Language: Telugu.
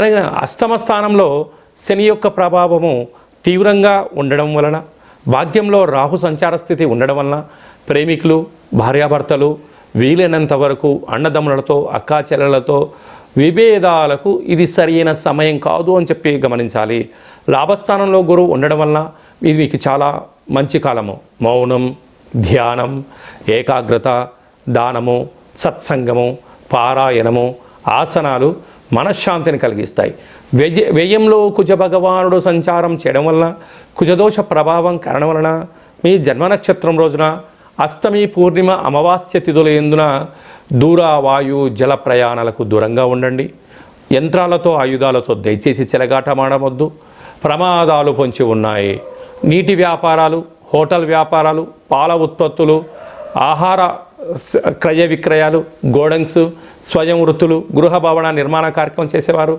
అలాగే అష్టమ స్థానంలో శని యొక్క ప్రభావము తీవ్రంగా ఉండడం వలన భాగ్యంలో రాహు సంచార స్థితి ఉండడం వలన ప్రేమికులు భార్యాభర్తలు వీలైనంత వరకు అన్నదమ్ములతో అక్కాచెల్లెలతో విభేదాలకు ఇది సరైన సమయం కాదు అని చెప్పి గమనించాలి. లాభస్థానంలో గురువు ఉండడం వలన ఇది మీకు చాలా మంచి కాలము. మౌనం ధ్యానం ఏకాగ్రత దానము సత్సంగము పారాయణము ఆసనాలు మనశ్శాంతిని కలిగిస్తాయి. వ్యజ వ్యయంలో కుజ భగవానుడు సంచారం చేయడం వలన కుజదోష ప్రభావం కారణం వలన మీ జన్మ నక్షత్రం రోజున అష్టమి పూర్ణిమ అమావాస్య తిథుల ఎందున దూర వాయు జల ప్రయాణాలకు దూరంగా ఉండండి. యంత్రాలతో ఆయుధాలతో దయచేసి చెలగాటమాడవద్దు ప్రమాదాలు పొంచి ఉన్నాయి. నీటి వ్యాపారాలు హోటల్ వ్యాపారాలు పాల ఉత్పత్తులు ఆహార క్రయ విక్రయాలు గోడంగ్స్ స్వయం వృత్తులు గృహ భవన నిర్మాణ కార్యక్రమం చేసేవారు.